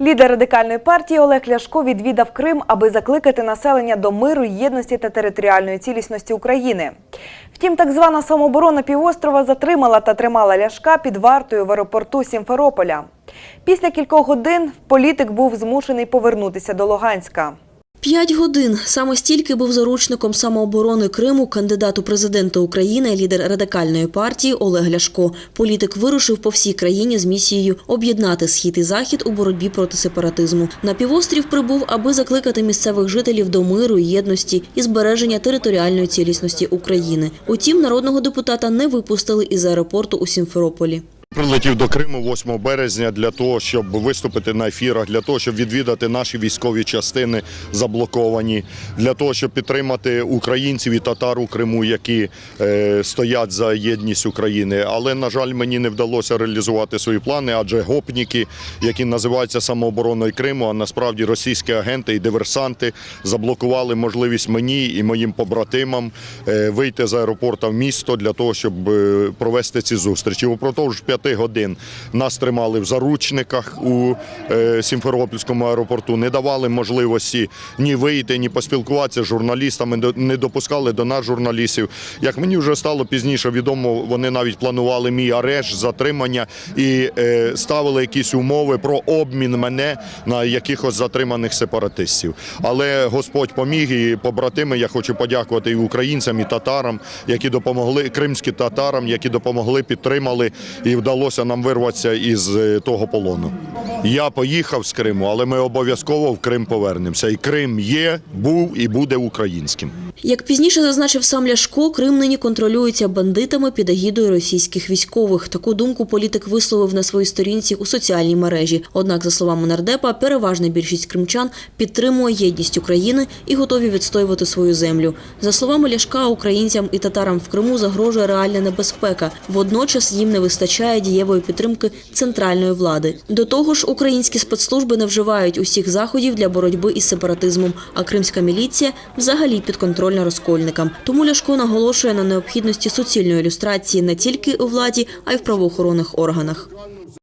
Лідер радикальної партії Олег Ляшко відвідав Крим, аби закликати населення до миру, єдності та територіальної цілісності України. Втім, так звана самооборона півострова затримала та тримала Ляшка під вартою в аеропорту Сімферополя. Після кількох годин політик був змушений повернутися до Луганська. П'ять годин саме стільки був заручником самооборони Криму кандидат у президенти України, лідер радикальної партії Олег Ляшко. Політик вирушив по всій країні з місією об'єднати схід і захід у боротьбі проти сепаратизму. На півострів прибув, аби закликати місцевих жителів до миру, єдності і збереження територіальної цілісності України. Утім, народного депутата не випустили із аеропорту у Сімферополі. Прилетів до Криму 8 березня для того, щоб виступити на ефірах, для того, щоб відвідати наші військові частини заблоковані, для того, щоб підтримати українців і татар у Криму, які е, стоять за єдність України. Але на жаль, мені не вдалося реалізувати свої плани, адже гопніки, які називаються самообороною Криму, а насправді російські агенти і диверсанти заблокували можливість мені і моїм побратимам е, вийти з аеропорту в місто для того, щоб е, провести ці зустрічі. Упродовж п'яти годин нас тримали в заручниках у е, Сімферопольському аеропорту, не давали можливості ні вийти, ні поспілкуватися з журналістами, не допускали до нас журналістів. Як мені вже стало пізніше відомо, вони навіть планували мій арешт, затримання і е, ставили якісь умови про обмін мене на якихось затриманих сепаратистів. Але Господь поміг і побратими. Я хочу подякувати і українцям, і татарам, які допомогли кримським татарам, які допомогли, підтримали і вдалося нам вирватися із е, того полону. Я поїхав з Криму, але ми обов'язково в Крим повернемося. І Крим є, був і буде українським. Як пізніше зазначив сам Ляшко, Крим нині контролюється бандитами під агідою російських військових. Таку думку політик висловив на своїй сторінці у соціальній мережі. Однак, за словами нардепа, переважна більшість кримчан підтримує єдність України і готові відстоювати свою землю. За словами Ляшка, українцям і татарам в Криму загрожує реальна небезпека. Водночас їм не вистачає дієвої підтримки центральної влади. До того ж, українські спецслужби не вживають усіх заходів для боротьби із сепаратизмом, а кримська міліція взагалі підконтрольна розкольникам. Тому Ляшко наголошує на необхідності суцільної ілюстрації не тільки у владі, а й в правоохоронних органах.